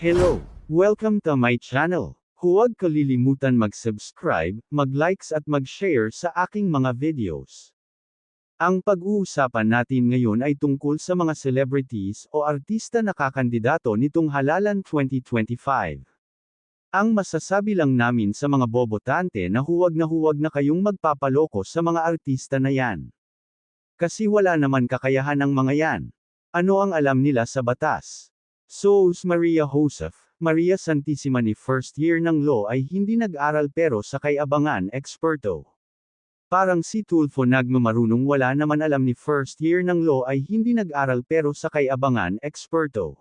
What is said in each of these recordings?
Hello! Welcome to my channel. Huwag kalilimutan mag-subscribe, mag-likes at mag-share sa aking mga videos. Ang pag-uusapan natin ngayon ay tungkol sa mga celebrities o artista na kakandidato nitong halalan 2025. Ang masasabi lang namin sa mga bobotante na huwag na huwag na kayong magpapaloko sa mga artista na yan. Kasi wala naman kakayahan ng mga yan. Ano ang alam nila sa batas? Sos Maria Joseph, Maria Santissima ni first year ng law ay hindi nag-aral pero sa kay-abangan eksperto. Parang si Tulfo nagmamarunong wala naman alam ni first year ng law ay hindi nag-aral pero sa kay-abangan eksperto.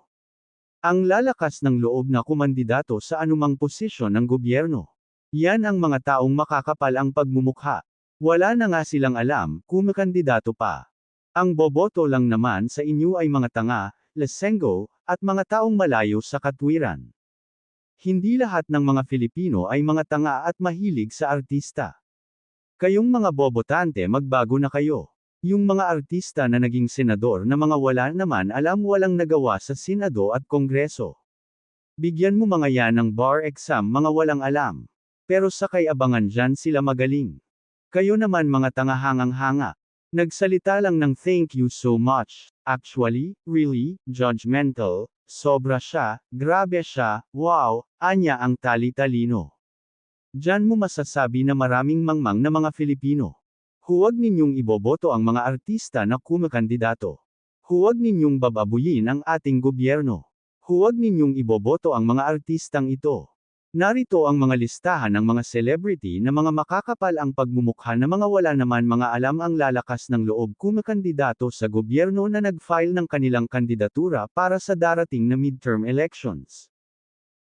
Ang lalakas ng loob na kumandidato sa anumang posisyon ng gobyerno. Yan ang mga taong makakapal ang pagmumukha. Wala na nga silang alam, kumakandidato pa. Ang boboto lang naman sa inyo ay mga tanga, lesengo, at mga taong malayo sa katwiran. Hindi lahat ng mga Filipino ay mga tanga at mahilig sa artista. Kayong mga bobotante magbago na kayo. Yung mga artista na naging senador na mga wala naman alam walang nagawa sa Senado at Kongreso. Bigyan mo mga yan ng bar exam mga walang alam. Pero sa kay-abangan dyan sila magaling. Kayo naman mga tangahangang-hanga. Nagsalita lang ng thank you so much. Actually, really, judgmental, sobra siya, grabe siya, wow, anya ang tali-talino. Diyan mo masasabi na maraming mangmang na mga Filipino. Huwag ninyong iboboto ang mga artista na kumakandidato. Huwag ninyong bababuyin ang ating gobyerno. Huwag ninyong iboboto ang mga artistang ito. Narito ang mga listahan ng mga celebrity na mga makakapal ang pagmumukha na mga wala naman mga alam ang lalakas ng loob kumakandidato sa gobyerno na nag-file ng kanilang kandidatura para sa darating na midterm elections.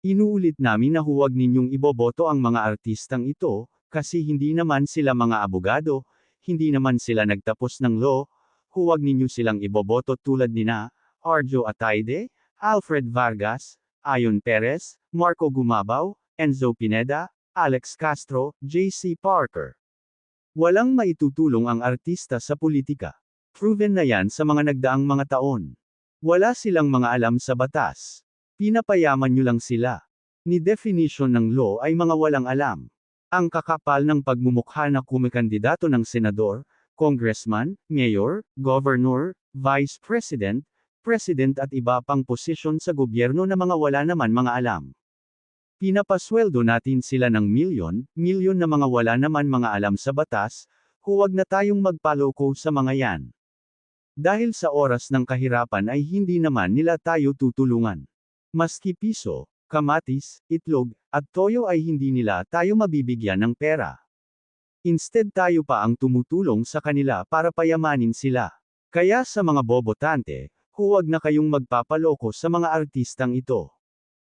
Inuulit namin na huwag ninyong iboboto ang mga artistang ito, kasi hindi naman sila mga abogado, hindi naman sila nagtapos ng law, huwag ninyo silang iboboto tulad nina, Arjo Ataide, Alfred Vargas, Ayon Perez, Marco Gumabaw, Enzo Pineda, Alex Castro, J.C. Parker. Walang maitutulong ang artista sa politika. Proven na yan sa mga nagdaang mga taon. Wala silang mga alam sa batas. Pinapayaman nyo lang sila. Ni definition ng law ay mga walang alam. Ang kakapal ng pagmumukha na kumikandidato ng senador, congressman, mayor, governor, vice president, president at iba pang posisyon sa gobyerno na mga wala naman mga alam. Pinapasweldo natin sila ng milyon, milyon na mga wala naman mga alam sa batas, huwag na tayong magpaloko sa mga yan. Dahil sa oras ng kahirapan ay hindi naman nila tayo tutulungan. Maski piso, kamatis, itlog, at toyo ay hindi nila tayo mabibigyan ng pera. Instead tayo pa ang tumutulong sa kanila para payamanin sila. Kaya sa mga bobotante, huwag na kayong magpapaloko sa mga artistang ito.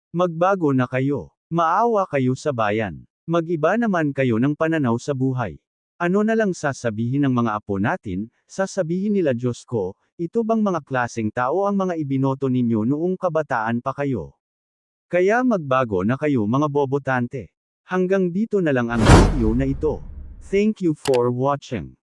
Magbago na kayo. Maawa kayo sa bayan. Magiba naman kayo ng pananaw sa buhay. Ano na lang sasabihin ng mga apo natin, sasabihin nila Diyos ko, ito bang mga klaseng tao ang mga ibinoto ninyo noong kabataan pa kayo? Kaya magbago na kayo mga bobotante. Hanggang dito na lang ang video na ito. Thank you for watching.